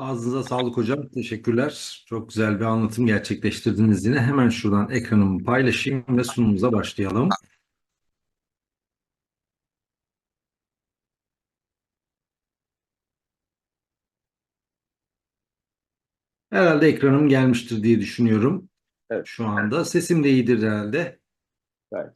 Ağzınıza sağlık hocam. Teşekkürler. Çok güzel bir anlatım gerçekleştirdiniz yine. Hemen şuradan ekranımı paylaşayım ve sunumumuza başlayalım. Herhalde ekranım gelmiştir diye düşünüyorum. Evet. Şu anda. Sesim de iyidir herhalde. Evet.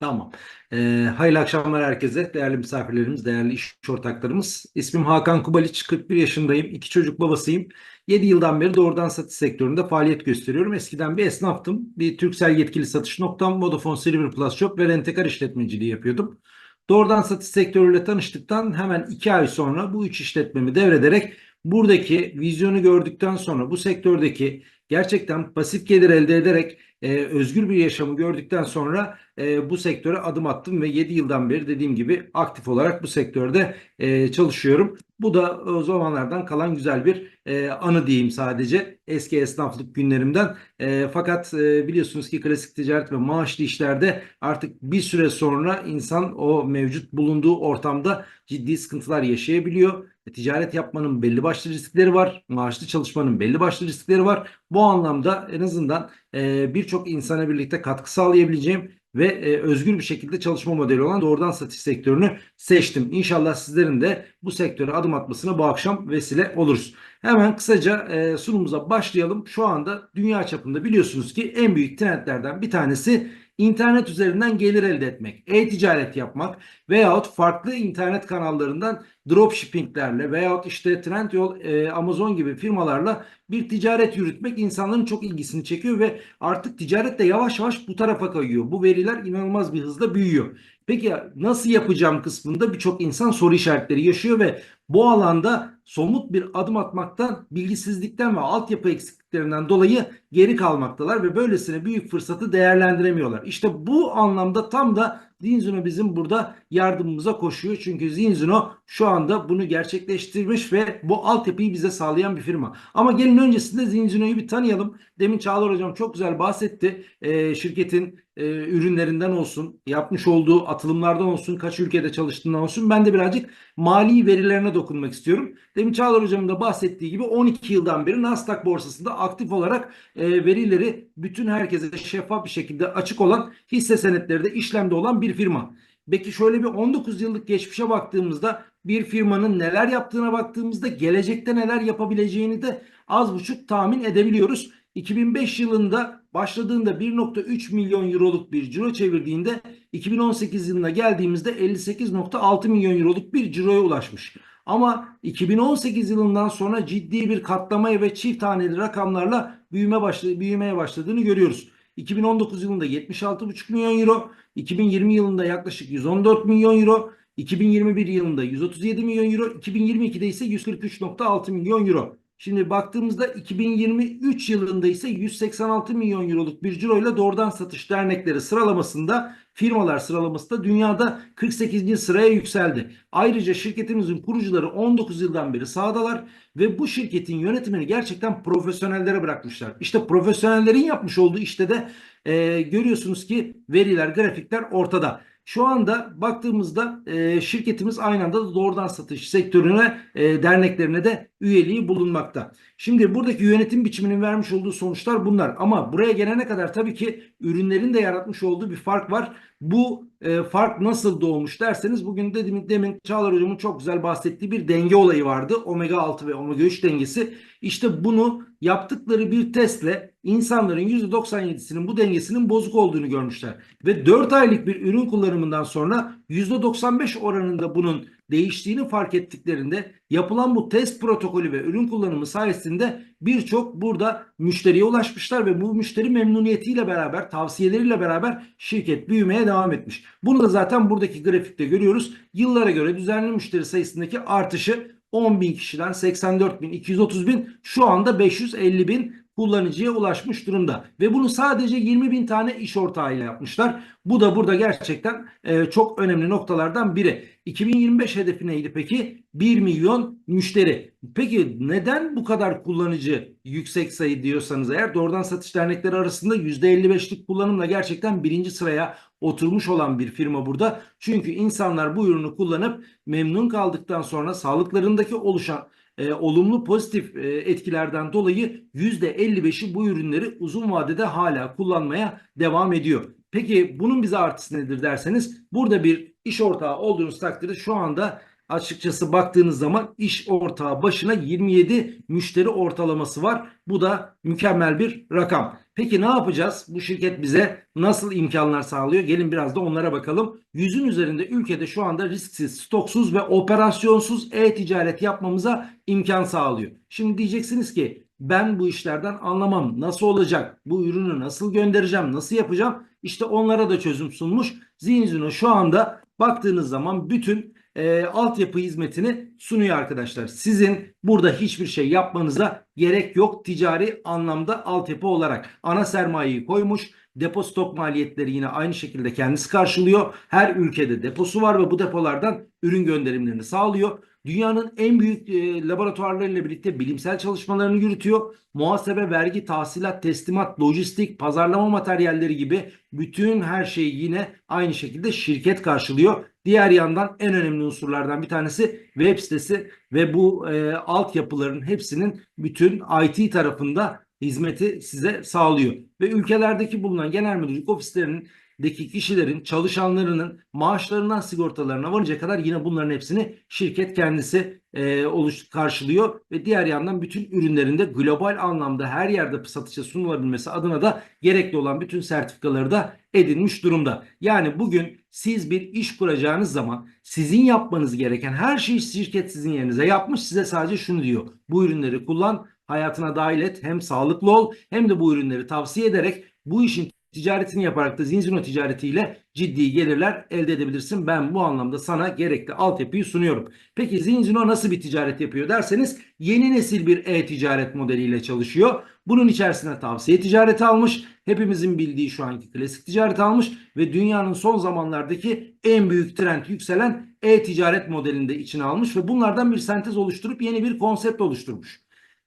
Tamam. Ee, hayırlı akşamlar herkese. Değerli misafirlerimiz, değerli iş ortaklarımız. İsmim Hakan Kubaliç, 41 yaşındayım. İki çocuk babasıyım. 7 yıldan beri doğrudan satış sektöründe faaliyet gösteriyorum. Eskiden bir esnaftım. Bir Turkcell yetkili satış noktam, Vodafone Silver Plus Shop ve Rentekar işletmeciliği yapıyordum. Doğrudan satış sektörüyle tanıştıktan hemen 2 ay sonra bu üç işletmemi devrederek buradaki vizyonu gördükten sonra bu sektördeki gerçekten pasif gelir elde ederek e, özgür bir yaşamı gördükten sonra e, bu sektöre adım attım ve 7 yıldan beri dediğim gibi aktif olarak bu sektörde e, çalışıyorum. Bu da o zamanlardan kalan güzel bir e, anı diyeyim sadece eski esnaflık günlerimden. E, fakat e, biliyorsunuz ki klasik ticaret ve maaşlı işlerde artık bir süre sonra insan o mevcut bulunduğu ortamda ciddi sıkıntılar yaşayabiliyor. Ticaret yapmanın belli başlı riskleri var. Maaşlı çalışmanın belli başlı riskleri var. Bu anlamda en azından e, birçok insana birlikte katkı sağlayabileceğim ve e, özgür bir şekilde çalışma modeli olan doğrudan satış sektörünü seçtim. İnşallah sizlerin de bu sektöre adım atmasına bu akşam vesile oluruz. Hemen kısaca e, sunumumuza başlayalım. Şu anda dünya çapında biliyorsunuz ki en büyük trendlerden bir tanesi internet üzerinden gelir elde etmek, e-ticaret yapmak veyahut farklı internet kanallarından dropshippinglerle veyahut işte Trendyol, e, Amazon gibi firmalarla bir ticaret yürütmek insanların çok ilgisini çekiyor ve artık ticaret de yavaş yavaş bu tarafa kayıyor. Bu veriler inanılmaz bir hızla büyüyor. Peki nasıl yapacağım kısmında birçok insan soru işaretleri yaşıyor ve bu alanda somut bir adım atmaktan, bilgisizlikten ve altyapı eksikliklerinden dolayı geri kalmaktalar ve böylesine büyük fırsatı değerlendiremiyorlar. İşte bu anlamda tam da Zinzuno bizim burada yardımımıza koşuyor. Çünkü Zinzuno şu anda bunu gerçekleştirmiş ve bu altyapıyı bize sağlayan bir firma. Ama gelin öncesinde Zinzuno'yu bir tanıyalım. Demin Çağlar Hocam çok güzel bahsetti. Ee, şirketin e, ürünlerinden olsun, yapmış olduğu atılımlardan olsun, kaç ülkede çalıştığından olsun. Ben de birazcık mali verilerine dokunmak istiyorum. Demin Çağlar Hocam'ın da bahsettiği gibi 12 yıldan beri Nasdaq borsasında aktif olarak e, verileri bütün herkese şeffaf bir şekilde açık olan hisse senetleri de işlemde olan bir firma. Peki şöyle bir 19 yıllık geçmişe baktığımızda bir firmanın neler yaptığına baktığımızda gelecekte neler yapabileceğini de az buçuk tahmin edebiliyoruz. 2005 yılında başladığında 1.3 milyon euroluk bir ciro çevirdiğinde 2018 yılına geldiğimizde 58.6 milyon euroluk bir ciroya ulaşmış. Ama 2018 yılından sonra ciddi bir katlamaya ve çift taneli rakamlarla büyüme başladı, büyümeye başladığını görüyoruz. 2019 yılında 76,5 milyon euro, 2020 yılında yaklaşık 114 milyon euro, 2021 yılında 137 milyon euro, 2022'de ise 143.6 milyon euro. Şimdi baktığımızda 2023 yılında ise 186 milyon euroluk bir ciroyla doğrudan satış dernekleri sıralamasında firmalar sıralamasında dünyada 48. sıraya yükseldi. Ayrıca şirketimizin kurucuları 19 yıldan beri sahadalar ve bu şirketin yönetimini gerçekten profesyonellere bırakmışlar. İşte profesyonellerin yapmış olduğu işte de e, görüyorsunuz ki veriler, grafikler ortada. Şu anda baktığımızda e, şirketimiz aynı anda da doğrudan satış sektörüne, e, derneklerine de üyeliği bulunmakta. Şimdi buradaki yönetim biçiminin vermiş olduğu sonuçlar bunlar. Ama buraya gelene kadar tabii ki ürünlerin de yaratmış olduğu bir fark var. Bu e, fark nasıl doğmuş derseniz bugün de demin, demin Çağlar Hocam'ın çok güzel bahsettiği bir denge olayı vardı. Omega 6 ve omega 3 dengesi. İşte bunu yaptıkları bir testle insanların %97'sinin bu dengesinin bozuk olduğunu görmüşler. Ve 4 aylık bir ürün kullanımından sonra %95 oranında bunun değiştiğini fark ettiklerinde yapılan bu test protokolü ve ürün kullanımı sayesinde birçok burada müşteriye ulaşmışlar ve bu müşteri memnuniyetiyle beraber tavsiyeleriyle beraber şirket büyümeye devam etmiş. Bunu da zaten buradaki grafikte görüyoruz. Yıllara göre düzenli müşteri sayısındaki artışı 10 bin kişiden 84 bin 230 bin şu anda 550 bin kullanıcıya ulaşmış durumda. Ve bunu sadece 20 bin tane iş ortağıyla yapmışlar. Bu da burada gerçekten e, çok önemli noktalardan biri. 2025 hedefi neydi peki? 1 milyon müşteri. Peki neden bu kadar kullanıcı yüksek sayı diyorsanız eğer doğrudan satış dernekleri arasında %55'lik kullanımla gerçekten birinci sıraya oturmuş olan bir firma burada. Çünkü insanlar bu ürünü kullanıp memnun kaldıktan sonra sağlıklarındaki oluşan e, olumlu pozitif e, etkilerden dolayı %55'i bu ürünleri uzun vadede hala kullanmaya devam ediyor. Peki bunun bize artısı nedir derseniz burada bir iş ortağı olduğunuz takdirde şu anda açıkçası baktığınız zaman iş ortağı başına 27 müşteri ortalaması var. Bu da mükemmel bir rakam. Peki ne yapacağız? Bu şirket bize nasıl imkanlar sağlıyor? Gelin biraz da onlara bakalım. Yüzün üzerinde ülkede şu anda risksiz, stoksuz ve operasyonsuz e-ticaret yapmamıza imkan sağlıyor. Şimdi diyeceksiniz ki ben bu işlerden anlamam. Nasıl olacak? Bu ürünü nasıl göndereceğim? Nasıl yapacağım? İşte onlara da çözüm sunmuş. Zinzino şu anda baktığınız zaman bütün e, altyapı hizmetini sunuyor arkadaşlar. Sizin burada hiçbir şey yapmanıza gerek yok ticari anlamda altyapı olarak. Ana sermayeyi koymuş. Depo stok maliyetleri yine aynı şekilde kendisi karşılıyor. Her ülkede deposu var ve bu depolardan ürün gönderimlerini sağlıyor. Dünyanın en büyük e, laboratuvarlarıyla birlikte bilimsel çalışmalarını yürütüyor. Muhasebe, vergi, tahsilat, teslimat, lojistik, pazarlama materyalleri gibi bütün her şeyi yine aynı şekilde şirket karşılıyor. Diğer yandan en önemli unsurlardan bir tanesi web sitesi ve bu e, altyapıların hepsinin bütün IT tarafında hizmeti size sağlıyor. Ve ülkelerdeki bulunan genel müdürlük ofislerinin deki kişilerin çalışanlarının maaşlarından sigortalarına varınca kadar yine bunların hepsini şirket kendisi e, oluş karşılıyor ve diğer yandan bütün ürünlerinde global anlamda her yerde satışa sunulabilmesi adına da gerekli olan bütün sertifikaları da edinmiş durumda. Yani bugün siz bir iş kuracağınız zaman sizin yapmanız gereken her şeyi şirket sizin yerinize yapmış. Size sadece şunu diyor. Bu ürünleri kullan, hayatına dahil et. Hem sağlıklı ol hem de bu ürünleri tavsiye ederek bu işin ticaretini yaparak da Zinzino ticaretiyle ciddi gelirler elde edebilirsin. Ben bu anlamda sana gerekli altyapıyı sunuyorum. Peki Zinzino nasıl bir ticaret yapıyor derseniz yeni nesil bir e-ticaret modeliyle çalışıyor. Bunun içerisine tavsiye ticareti almış. Hepimizin bildiği şu anki klasik ticaret almış ve dünyanın son zamanlardaki en büyük trend yükselen e-ticaret modelinde içine almış ve bunlardan bir sentez oluşturup yeni bir konsept oluşturmuş.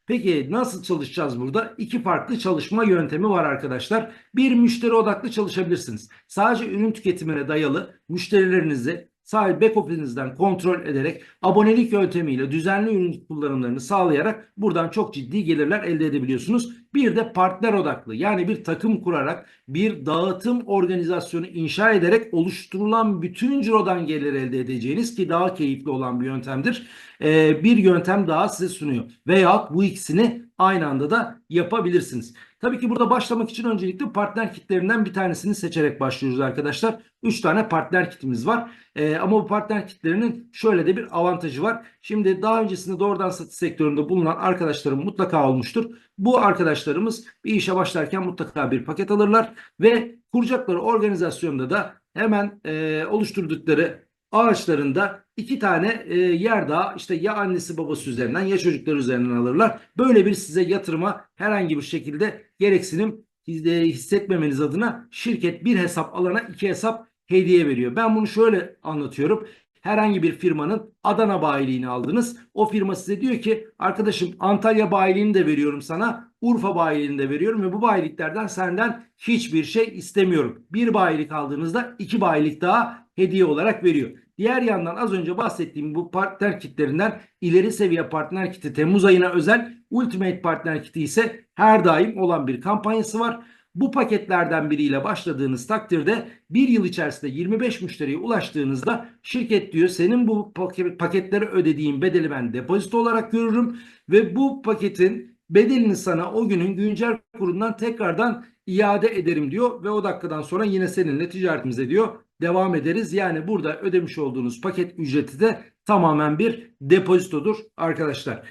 Peki nasıl çalışacağız burada? İki farklı çalışma yöntemi var arkadaşlar. Bir müşteri odaklı çalışabilirsiniz. Sadece ürün tüketimine dayalı müşterilerinizi sadece back office'inizden kontrol ederek abonelik yöntemiyle düzenli ürün kullanımlarını sağlayarak buradan çok ciddi gelirler elde edebiliyorsunuz. Bir de partner odaklı yani bir takım kurarak bir dağıtım organizasyonu inşa ederek oluşturulan bütün cirodan gelir elde edeceğiniz ki daha keyifli olan bir yöntemdir. Ee, bir yöntem daha size sunuyor. Veyahut bu ikisini aynı anda da yapabilirsiniz. Tabii ki burada başlamak için öncelikle partner kitlerinden bir tanesini seçerek başlıyoruz arkadaşlar. 3 tane partner kitimiz var. Ee, ama bu partner kitlerinin şöyle de bir avantajı var. Şimdi daha öncesinde doğrudan satış sektöründe bulunan arkadaşlarım mutlaka olmuştur. Bu arkadaşlarımız bir işe başlarken mutlaka bir paket alırlar ve kuracakları organizasyonda da hemen e, oluşturdukları ağaçlarında iki tane e, yer daha işte ya annesi babası üzerinden ya çocuklar üzerinden alırlar. Böyle bir size yatırıma herhangi bir şekilde gereksinim hissetmemeniz adına şirket bir hesap alana iki hesap hediye veriyor. Ben bunu şöyle anlatıyorum. Herhangi bir firmanın Adana bayiliğini aldınız. O firma size diyor ki arkadaşım Antalya bayiliğini de veriyorum sana. Urfa bayiliğini de veriyorum ve bu bayiliklerden senden hiçbir şey istemiyorum. Bir bayilik aldığınızda iki bayilik daha hediye olarak veriyor. Diğer yandan az önce bahsettiğim bu partner kitlerinden ileri seviye partner kiti Temmuz ayına özel Ultimate partner kiti ise her daim olan bir kampanyası var. Bu paketlerden biriyle başladığınız takdirde bir yıl içerisinde 25 müşteriye ulaştığınızda şirket diyor senin bu paketleri ödediğin bedeli ben depozito olarak görürüm ve bu paketin bedelini sana o günün güncel kurundan tekrardan iade ederim diyor ve o dakikadan sonra yine seninle ticaretimize diyor devam ederiz. Yani burada ödemiş olduğunuz paket ücreti de tamamen bir depozitodur arkadaşlar.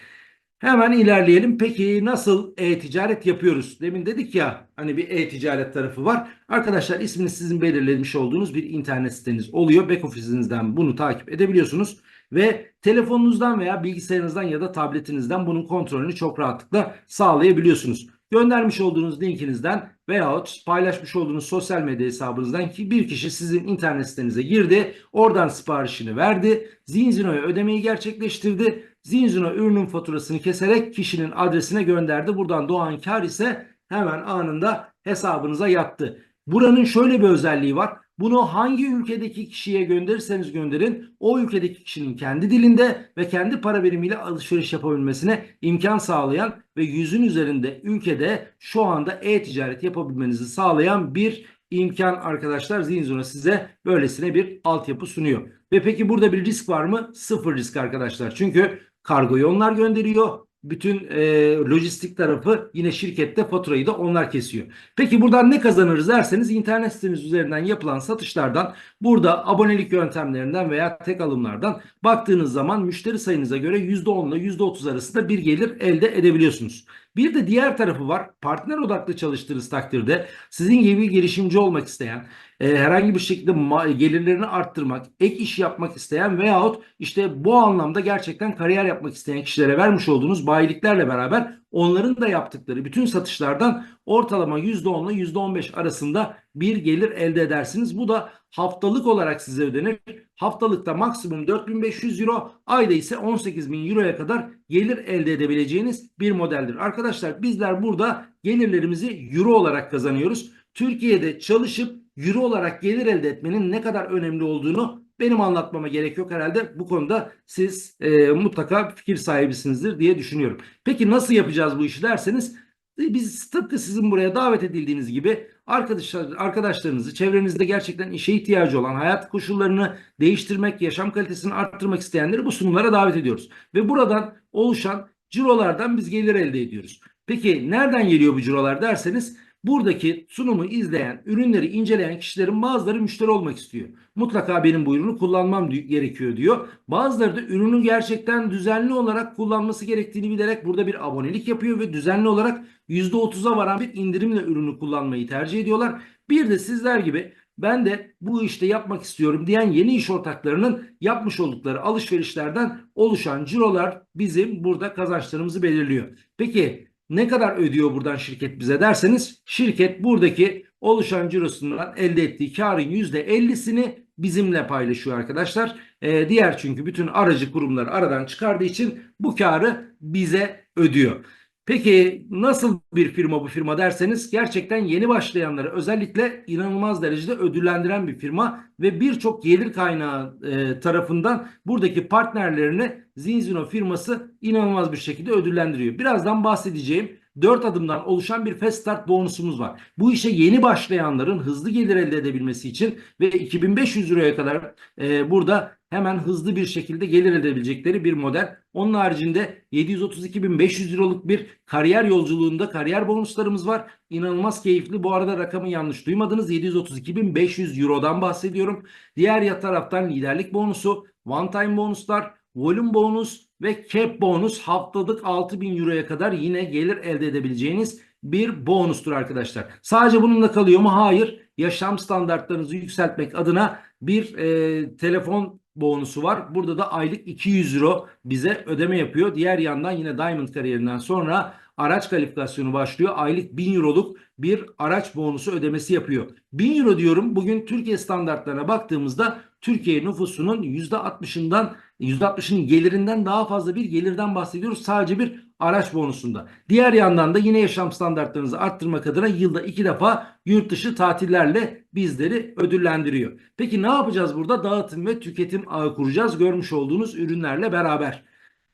Hemen ilerleyelim. Peki nasıl e-ticaret yapıyoruz? Demin dedik ya hani bir e-ticaret tarafı var. Arkadaşlar ismini sizin belirlemiş olduğunuz bir internet siteniz oluyor. Back office'inizden bunu takip edebiliyorsunuz. Ve telefonunuzdan veya bilgisayarınızdan ya da tabletinizden bunun kontrolünü çok rahatlıkla sağlayabiliyorsunuz. Göndermiş olduğunuz linkinizden veyahut paylaşmış olduğunuz sosyal medya hesabınızdan ki bir kişi sizin internet sitenize girdi. Oradan siparişini verdi. Zinzino'ya ödemeyi gerçekleştirdi. Zinzino ürünün faturasını keserek kişinin adresine gönderdi. Buradan doğan kar ise hemen anında hesabınıza yattı. Buranın şöyle bir özelliği var. Bunu hangi ülkedeki kişiye gönderirseniz gönderin o ülkedeki kişinin kendi dilinde ve kendi para birimiyle alışveriş yapabilmesine imkan sağlayan ve yüzün üzerinde ülkede şu anda e-ticaret yapabilmenizi sağlayan bir imkan arkadaşlar Zinzona size böylesine bir altyapı sunuyor. Ve peki burada bir risk var mı? Sıfır risk arkadaşlar. Çünkü kargoyu onlar gönderiyor. Bütün e, lojistik tarafı yine şirkette faturayı da onlar kesiyor. Peki buradan ne kazanırız derseniz internet siteniz üzerinden yapılan satışlardan burada abonelik yöntemlerinden veya tek alımlardan baktığınız zaman müşteri sayınıza göre %10 ile %30 arasında bir gelir elde edebiliyorsunuz. Bir de diğer tarafı var. Partner odaklı çalıştığınız takdirde sizin gibi girişimci olmak isteyen, e, herhangi bir şekilde gelirlerini arttırmak, ek iş yapmak isteyen veyahut işte bu anlamda gerçekten kariyer yapmak isteyen kişilere vermiş olduğunuz bayiliklerle beraber onların da yaptıkları bütün satışlardan ortalama %10 ile %15 arasında bir gelir elde edersiniz. Bu da haftalık olarak size ödenir. Haftalıkta maksimum 4500 euro, ayda ise 18000 euroya kadar gelir elde edebileceğiniz bir modeldir. Arkadaşlar bizler burada gelirlerimizi euro olarak kazanıyoruz. Türkiye'de çalışıp euro olarak gelir elde etmenin ne kadar önemli olduğunu benim anlatmama gerek yok herhalde. Bu konuda siz e, mutlaka fikir sahibisinizdir diye düşünüyorum. Peki nasıl yapacağız bu işi derseniz e, biz tıpkı sizin buraya davet edildiğiniz gibi arkadaşlar arkadaşlarınızı çevrenizde gerçekten işe ihtiyacı olan hayat koşullarını değiştirmek, yaşam kalitesini arttırmak isteyenleri bu sunumlara davet ediyoruz. Ve buradan oluşan cirolardan biz gelir elde ediyoruz. Peki nereden geliyor bu cirolar derseniz Buradaki sunumu izleyen, ürünleri inceleyen kişilerin bazıları müşteri olmak istiyor. Mutlaka benim bu ürünü kullanmam gerekiyor diyor. Bazıları da ürünü gerçekten düzenli olarak kullanması gerektiğini bilerek burada bir abonelik yapıyor ve düzenli olarak %30'a varan bir indirimle ürünü kullanmayı tercih ediyorlar. Bir de sizler gibi ben de bu işte yapmak istiyorum diyen yeni iş ortaklarının yapmış oldukları alışverişlerden oluşan cirolar bizim burada kazançlarımızı belirliyor. Peki ne kadar ödüyor buradan şirket bize derseniz şirket buradaki oluşan cirosundan elde ettiği karın %50'sini bizimle paylaşıyor arkadaşlar. Ee, diğer çünkü bütün aracı kurumları aradan çıkardığı için bu karı bize ödüyor. Peki nasıl bir firma bu firma derseniz gerçekten yeni başlayanları özellikle inanılmaz derecede ödüllendiren bir firma ve birçok gelir kaynağı e, tarafından buradaki partnerlerini Zinzino firması inanılmaz bir şekilde ödüllendiriyor. Birazdan bahsedeceğim 4 adımdan oluşan bir fast start bonusumuz var. Bu işe yeni başlayanların hızlı gelir elde edebilmesi için ve 2500 liraya kadar e, burada hemen hızlı bir şekilde gelir edebilecekleri bir model. Onun haricinde 732.500 liralık bir kariyer yolculuğunda kariyer bonuslarımız var. İnanılmaz keyifli. Bu arada rakamı yanlış duymadınız. 732.500 Euro'dan bahsediyorum. Diğer taraftan liderlik bonusu, one time bonuslar, volume bonus ve cap bonus haftalık 6000 Euro'ya kadar yine gelir elde edebileceğiniz bir bonustur arkadaşlar. Sadece bununla kalıyor mu? Hayır. Yaşam standartlarınızı yükseltmek adına bir e, telefon bonusu var. Burada da aylık 200 euro bize ödeme yapıyor. Diğer yandan yine Diamond kariyerinden sonra araç kalifikasyonu başlıyor. Aylık 1000 euroluk bir araç bonusu ödemesi yapıyor. 1000 euro diyorum bugün Türkiye standartlarına baktığımızda Türkiye nüfusunun %60'ından %60'ının gelirinden daha fazla bir gelirden bahsediyoruz. Sadece bir araç bonusunda. Diğer yandan da yine yaşam standartlarınızı arttırmak adına yılda iki defa yurt dışı tatillerle bizleri ödüllendiriyor. Peki ne yapacağız burada? Dağıtım ve tüketim ağı kuracağız görmüş olduğunuz ürünlerle beraber.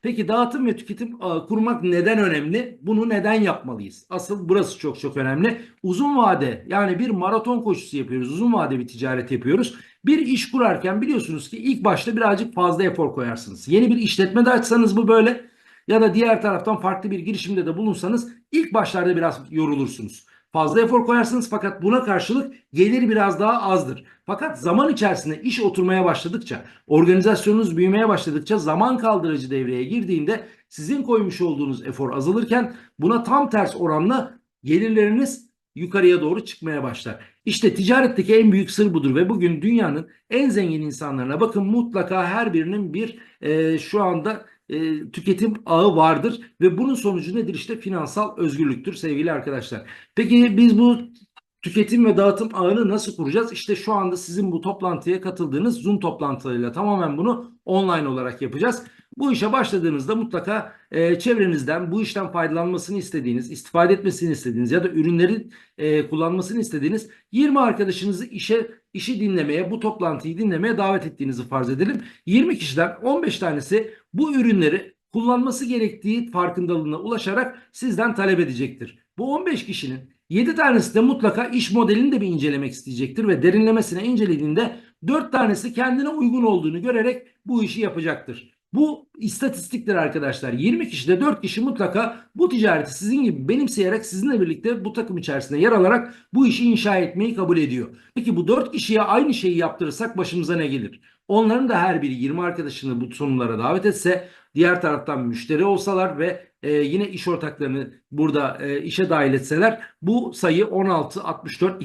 Peki dağıtım ve tüketim ağı kurmak neden önemli? Bunu neden yapmalıyız? Asıl burası çok çok önemli. Uzun vade yani bir maraton koşusu yapıyoruz. Uzun vade bir ticaret yapıyoruz. Bir iş kurarken biliyorsunuz ki ilk başta birazcık fazla efor koyarsınız. Yeni bir işletme de açsanız bu böyle ya da diğer taraftan farklı bir girişimde de bulunsanız ilk başlarda biraz yorulursunuz. Fazla efor koyarsınız fakat buna karşılık gelir biraz daha azdır. Fakat zaman içerisinde iş oturmaya başladıkça, organizasyonunuz büyümeye başladıkça zaman kaldırıcı devreye girdiğinde sizin koymuş olduğunuz efor azalırken buna tam ters oranla gelirleriniz yukarıya doğru çıkmaya başlar. İşte ticaretteki en büyük sır budur ve bugün dünyanın en zengin insanlarına bakın mutlaka her birinin bir e, şu anda e, tüketim ağı vardır ve bunun sonucu nedir? İşte finansal özgürlüktür sevgili arkadaşlar. Peki biz bu tüketim ve dağıtım ağını nasıl kuracağız? İşte şu anda sizin bu toplantıya katıldığınız Zoom toplantılarıyla tamamen bunu online olarak yapacağız. Bu işe başladığınızda mutlaka e, çevrenizden bu işten faydalanmasını istediğiniz, istifade etmesini istediğiniz ya da ürünlerin e, kullanmasını istediğiniz 20 arkadaşınızı işe işi dinlemeye, bu toplantıyı dinlemeye davet ettiğinizi farz edelim. 20 kişiden 15 tanesi bu ürünleri kullanması gerektiği farkındalığına ulaşarak sizden talep edecektir. Bu 15 kişinin 7 tanesi de mutlaka iş modelini de bir incelemek isteyecektir ve derinlemesine incelediğinde 4 tanesi kendine uygun olduğunu görerek bu işi yapacaktır. Bu istatistiktir arkadaşlar. 20 kişide 4 kişi mutlaka bu ticareti sizin gibi benimseyerek sizinle birlikte bu takım içerisinde yer alarak bu işi inşa etmeyi kabul ediyor. Peki bu 4 kişiye aynı şeyi yaptırırsak başımıza ne gelir? Onların da her biri 20 arkadaşını bu sunumlara davet etse, diğer taraftan müşteri olsalar ve e, yine iş ortaklarını burada e, işe dahil etseler bu sayı 16, 64,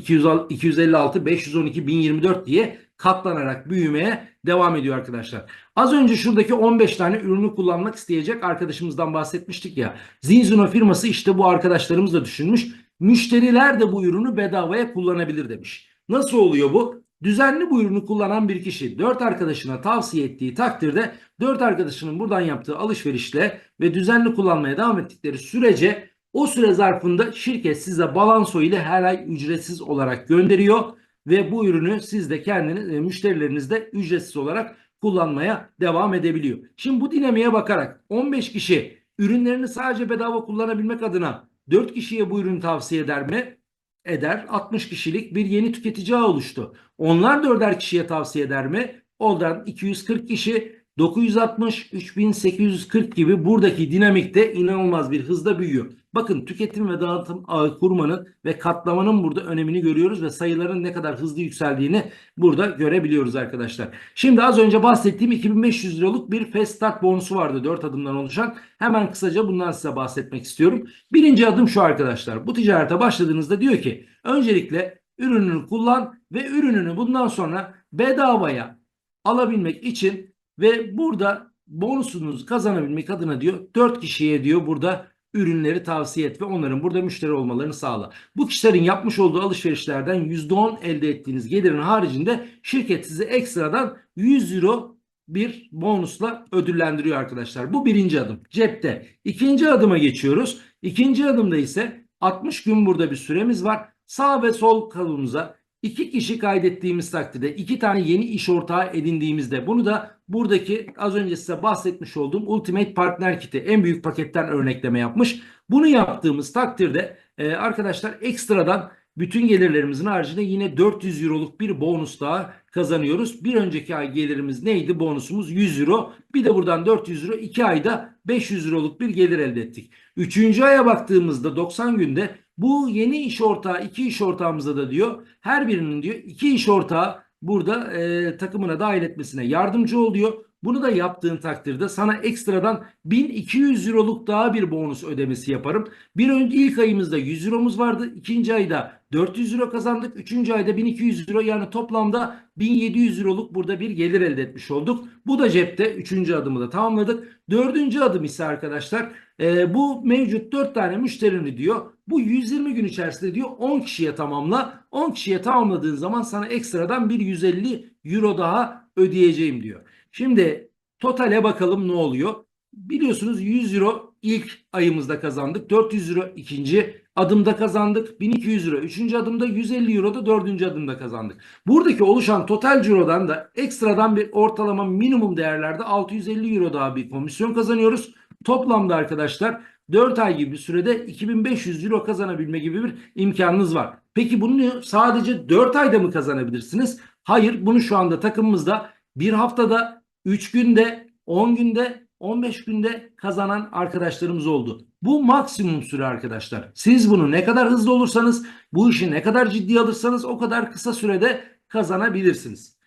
256, 512, 1024 diye katlanarak büyümeye devam ediyor arkadaşlar. Az önce şuradaki 15 tane ürünü kullanmak isteyecek arkadaşımızdan bahsetmiştik ya. Zinzuno firması işte bu arkadaşlarımız da düşünmüş. Müşteriler de bu ürünü bedavaya kullanabilir demiş. Nasıl oluyor bu? Düzenli bu ürünü kullanan bir kişi 4 arkadaşına tavsiye ettiği takdirde 4 arkadaşının buradan yaptığı alışverişle ve düzenli kullanmaya devam ettikleri sürece o süre zarfında şirket size balanso ile her ay ücretsiz olarak gönderiyor ve bu ürünü siz de kendiniz e, müşterileriniz de ücretsiz olarak kullanmaya devam edebiliyor. Şimdi bu dinamiğe bakarak 15 kişi ürünlerini sadece bedava kullanabilmek adına 4 kişiye bu ürünü tavsiye eder mi? Eder. 60 kişilik bir yeni tüketici oluştu. Onlar 4'er kişiye tavsiye eder mi? Oradan 240 kişi 960, 3840 gibi buradaki dinamikte inanılmaz bir hızda büyüyor. Bakın tüketim ve dağıtım ağı kurmanın ve katlamanın burada önemini görüyoruz ve sayıların ne kadar hızlı yükseldiğini burada görebiliyoruz arkadaşlar. Şimdi az önce bahsettiğim 2500 liralık bir fast start bonusu vardı 4 adımdan oluşan. Hemen kısaca bundan size bahsetmek istiyorum. Birinci adım şu arkadaşlar. Bu ticarete başladığınızda diyor ki öncelikle ürününü kullan ve ürününü bundan sonra bedavaya alabilmek için ve burada bonusunuzu kazanabilmek adına diyor 4 kişiye diyor burada ürünleri tavsiye et ve onların burada müşteri olmalarını sağla. Bu kişilerin yapmış olduğu alışverişlerden %10 elde ettiğiniz gelirin haricinde şirket size ekstradan 100 euro bir bonusla ödüllendiriyor arkadaşlar. Bu birinci adım cepte. İkinci adıma geçiyoruz. İkinci adımda ise 60 gün burada bir süremiz var. Sağ ve sol kolumuza iki kişi kaydettiğimiz takdirde iki tane yeni iş ortağı edindiğimizde bunu da buradaki az önce size bahsetmiş olduğum Ultimate Partner Kit'i en büyük paketten örnekleme yapmış. Bunu yaptığımız takdirde e, arkadaşlar ekstradan bütün gelirlerimizin haricinde yine 400 euroluk bir bonus daha kazanıyoruz. Bir önceki ay gelirimiz neydi? Bonusumuz 100 euro. Bir de buradan 400 euro 2 ayda 500 euroluk bir gelir elde ettik. Üçüncü aya baktığımızda 90 günde bu yeni iş ortağı iki iş ortağımıza da diyor her birinin diyor iki iş ortağı burada e, takımına dahil etmesine yardımcı oluyor. Bunu da yaptığın takdirde sana ekstradan 1200 euroluk daha bir bonus ödemesi yaparım. Bir önce ilk ayımızda 100 euromuz vardı. ikinci ayda 400 euro kazandık. Üçüncü ayda 1200 euro yani toplamda 1700 euroluk burada bir gelir elde etmiş olduk. Bu da cepte. Üçüncü adımı da tamamladık. Dördüncü adım ise arkadaşlar e, bu mevcut 4 tane müşterini diyor. Bu 120 gün içerisinde diyor 10 kişiye tamamla. 10 kişiye tamamladığın zaman sana ekstradan bir 150 euro daha ödeyeceğim diyor. Şimdi totale bakalım ne oluyor. Biliyorsunuz 100 euro ilk ayımızda kazandık. 400 euro ikinci adımda kazandık. 1200 euro üçüncü adımda 150 euro da dördüncü adımda kazandık. Buradaki oluşan total cirodan da ekstradan bir ortalama minimum değerlerde 650 euro daha bir komisyon kazanıyoruz. Toplamda arkadaşlar 4 ay gibi bir sürede 2500 euro kazanabilme gibi bir imkanınız var. Peki bunu sadece 4 ayda mı kazanabilirsiniz? Hayır bunu şu anda takımımızda bir haftada 3 günde 10 günde 15 günde kazanan arkadaşlarımız oldu. Bu maksimum süre arkadaşlar. Siz bunu ne kadar hızlı olursanız bu işi ne kadar ciddi alırsanız o kadar kısa sürede kazanabilirsiniz.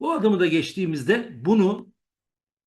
Bu adımı da geçtiğimizde bunu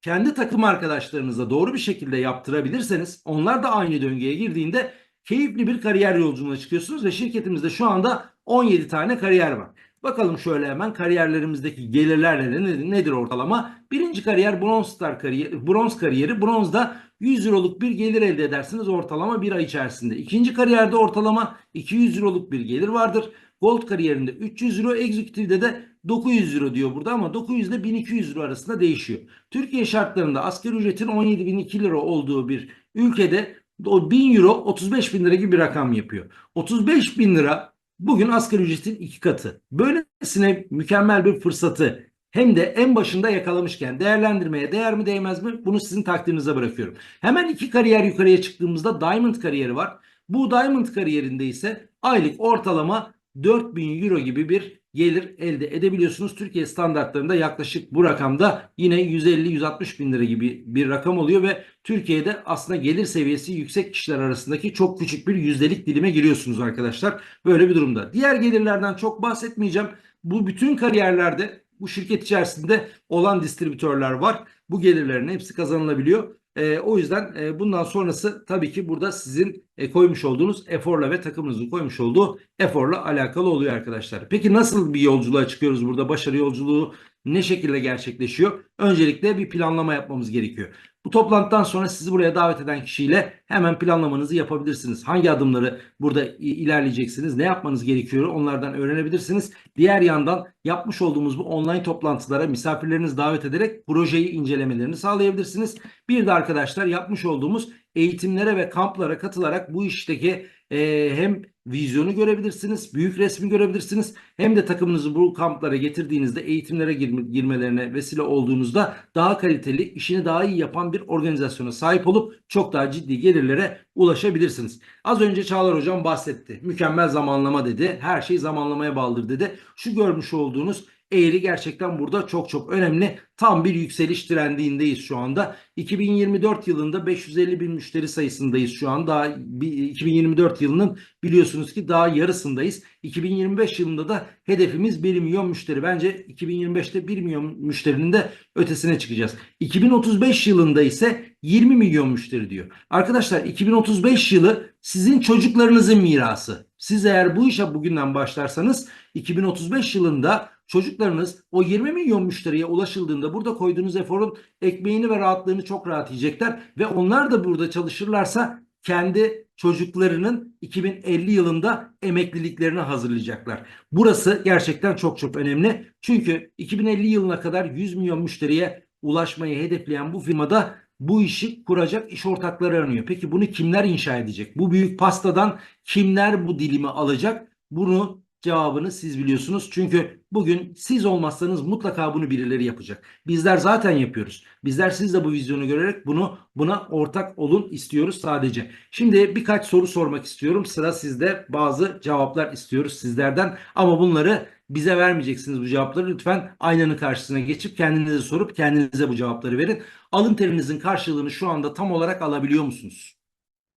kendi takım arkadaşlarınıza doğru bir şekilde yaptırabilirseniz onlar da aynı döngüye girdiğinde keyifli bir kariyer yolculuğuna çıkıyorsunuz ve şirketimizde şu anda 17 tane kariyer var. Bakalım şöyle hemen kariyerlerimizdeki gelirlerle nedir, nedir ortalama? Birinci kariyer bronz star kariyeri, bronz kariyeri. Bronzda 100 euroluk bir gelir elde edersiniz ortalama bir ay içerisinde. İkinci kariyerde ortalama 200 euroluk bir gelir vardır. Gold kariyerinde 300 euro, executive'de de 900 euro diyor burada ama 900 ile 1200 euro arasında değişiyor. Türkiye şartlarında asgari ücretin 17.002 lira olduğu bir ülkede o 1000 euro 35 bin lira gibi bir rakam yapıyor. 35 bin lira bugün asgari ücretin iki katı. Böylesine mükemmel bir fırsatı hem de en başında yakalamışken değerlendirmeye değer mi değmez mi bunu sizin takdirinize bırakıyorum. Hemen iki kariyer yukarıya çıktığımızda Diamond kariyeri var. Bu Diamond kariyerinde ise aylık ortalama 4000 euro gibi bir gelir elde edebiliyorsunuz. Türkiye standartlarında yaklaşık bu rakamda yine 150-160 bin lira gibi bir rakam oluyor ve Türkiye'de aslında gelir seviyesi yüksek kişiler arasındaki çok küçük bir yüzdelik dilime giriyorsunuz arkadaşlar. Böyle bir durumda. Diğer gelirlerden çok bahsetmeyeceğim. Bu bütün kariyerlerde bu şirket içerisinde olan distribütörler var. Bu gelirlerin hepsi kazanılabiliyor. E, o yüzden e, bundan sonrası tabii ki burada sizin e, koymuş olduğunuz eforla ve takımınızın koymuş olduğu eforla alakalı oluyor arkadaşlar. Peki nasıl bir yolculuğa çıkıyoruz burada? Başarı yolculuğu ne şekilde gerçekleşiyor? Öncelikle bir planlama yapmamız gerekiyor. Bu toplantıdan sonra sizi buraya davet eden kişiyle hemen planlamanızı yapabilirsiniz. Hangi adımları burada ilerleyeceksiniz, ne yapmanız gerekiyor onlardan öğrenebilirsiniz. Diğer yandan yapmış olduğumuz bu online toplantılara misafirlerinizi davet ederek projeyi incelemelerini sağlayabilirsiniz. Bir de arkadaşlar yapmış olduğumuz eğitimlere ve kamplara katılarak bu işteki e, hem vizyonu görebilirsiniz, büyük resmi görebilirsiniz. Hem de takımınızı bu kamplara getirdiğinizde eğitimlere girme, girmelerine vesile olduğunuzda daha kaliteli, işini daha iyi yapan bir organizasyona sahip olup çok daha ciddi gelirlere ulaşabilirsiniz. Az önce Çağlar Hocam bahsetti. Mükemmel zamanlama dedi. Her şey zamanlamaya bağlıdır dedi. Şu görmüş olduğunuz eğri gerçekten burada çok çok önemli. Tam bir yükseliş trendindeyiz şu anda. 2024 yılında 550 bin müşteri sayısındayız şu an. Daha 2024 yılının biliyorsunuz ki daha yarısındayız. 2025 yılında da hedefimiz 1 milyon müşteri. Bence 2025'te 1 milyon müşterinin de ötesine çıkacağız. 2035 yılında ise 20 milyon müşteri diyor. Arkadaşlar 2035 yılı sizin çocuklarınızın mirası. Siz eğer bu işe bugünden başlarsanız 2035 yılında çocuklarınız o 20 milyon müşteriye ulaşıldığında burada koyduğunuz eforun ekmeğini ve rahatlığını çok rahat yiyecekler ve onlar da burada çalışırlarsa kendi çocuklarının 2050 yılında emekliliklerini hazırlayacaklar. Burası gerçekten çok çok önemli. Çünkü 2050 yılına kadar 100 milyon müşteriye ulaşmayı hedefleyen bu firmada bu işi kuracak iş ortakları aranıyor. Peki bunu kimler inşa edecek? Bu büyük pastadan kimler bu dilimi alacak? Bunu cevabını siz biliyorsunuz. Çünkü bugün siz olmazsanız mutlaka bunu birileri yapacak. Bizler zaten yapıyoruz. Bizler siz de bu vizyonu görerek bunu buna ortak olun istiyoruz sadece. Şimdi birkaç soru sormak istiyorum. Sıra sizde. Bazı cevaplar istiyoruz sizlerden ama bunları bize vermeyeceksiniz bu cevapları. Lütfen aynanın karşısına geçip kendinize sorup kendinize bu cevapları verin. Alın terinizin karşılığını şu anda tam olarak alabiliyor musunuz?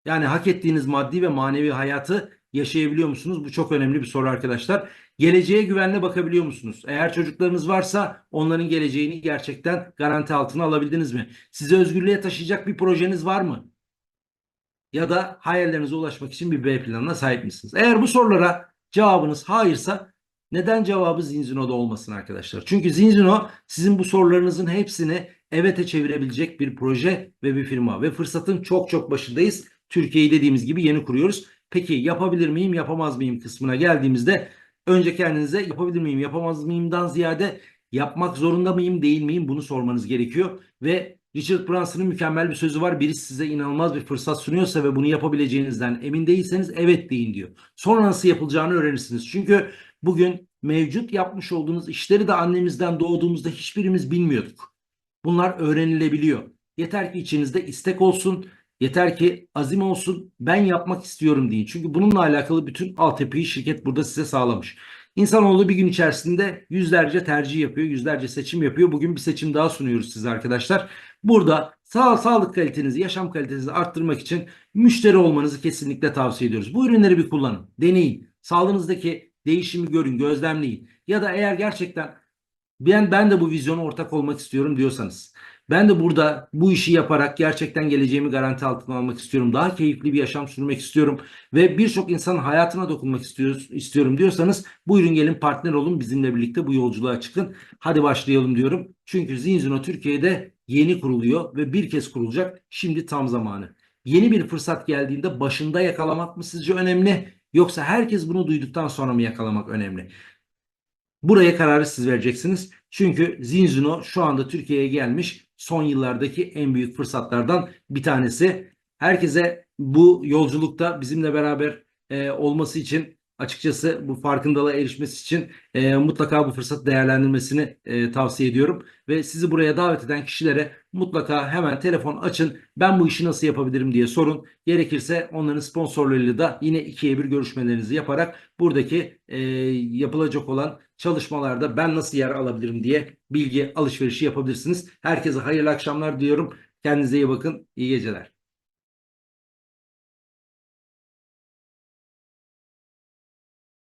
Yani hak ettiğiniz maddi ve manevi hayatı yaşayabiliyor musunuz? Bu çok önemli bir soru arkadaşlar. Geleceğe güvenle bakabiliyor musunuz? Eğer çocuklarınız varsa onların geleceğini gerçekten garanti altına alabildiniz mi? Size özgürlüğe taşıyacak bir projeniz var mı? Ya da hayallerinize ulaşmak için bir B planına sahip misiniz? Eğer bu sorulara cevabınız hayırsa neden cevabı Zinzino'da olmasın arkadaşlar? Çünkü Zinzino sizin bu sorularınızın hepsini evete çevirebilecek bir proje ve bir firma ve fırsatın çok çok başındayız. Türkiye'yi dediğimiz gibi yeni kuruyoruz. Peki yapabilir miyim, yapamaz mıyım kısmına geldiğimizde önce kendinize yapabilir miyim, yapamaz mıyımdan ziyade yapmak zorunda mıyım, değil miyim bunu sormanız gerekiyor. Ve Richard Branson'ın mükemmel bir sözü var. Birisi size inanılmaz bir fırsat sunuyorsa ve bunu yapabileceğinizden emin değilseniz evet deyin diyor. Sonra nasıl yapılacağını öğrenirsiniz. Çünkü bugün mevcut yapmış olduğunuz işleri de annemizden doğduğumuzda hiçbirimiz bilmiyorduk. Bunlar öğrenilebiliyor. Yeter ki içinizde istek olsun, Yeter ki azim olsun ben yapmak istiyorum deyin. Çünkü bununla alakalı bütün altyapıyı şirket burada size sağlamış. İnsanoğlu bir gün içerisinde yüzlerce tercih yapıyor, yüzlerce seçim yapıyor. Bugün bir seçim daha sunuyoruz size arkadaşlar. Burada sağ, sağlık kalitenizi, yaşam kalitenizi arttırmak için müşteri olmanızı kesinlikle tavsiye ediyoruz. Bu ürünleri bir kullanın, deneyin. Sağlığınızdaki değişimi görün, gözlemleyin. Ya da eğer gerçekten ben, ben de bu vizyona ortak olmak istiyorum diyorsanız ben de burada bu işi yaparak gerçekten geleceğimi garanti altına almak istiyorum. Daha keyifli bir yaşam sürmek istiyorum ve birçok insanın hayatına dokunmak istiyoruz, istiyorum diyorsanız buyurun gelin partner olun bizimle birlikte bu yolculuğa çıkın. Hadi başlayalım diyorum. Çünkü Zinzino Türkiye'de yeni kuruluyor ve bir kez kurulacak. Şimdi tam zamanı. Yeni bir fırsat geldiğinde başında yakalamak mı sizce önemli yoksa herkes bunu duyduktan sonra mı yakalamak önemli? Buraya kararı siz vereceksiniz. Çünkü Zinzuno şu anda Türkiye'ye gelmiş son yıllardaki en büyük fırsatlardan bir tanesi. Herkese bu yolculukta bizimle beraber e, olması için açıkçası bu farkındalığa erişmesi için e, mutlaka bu fırsatı değerlendirmesini e, tavsiye ediyorum. Ve sizi buraya davet eden kişilere mutlaka hemen telefon açın. Ben bu işi nasıl yapabilirim diye sorun. Gerekirse onların sponsorlarıyla da yine ikiye bir görüşmelerinizi yaparak buradaki e, yapılacak olan çalışmalarda ben nasıl yer alabilirim diye bilgi alışverişi yapabilirsiniz. Herkese hayırlı akşamlar diyorum. Kendinize iyi bakın. İyi geceler.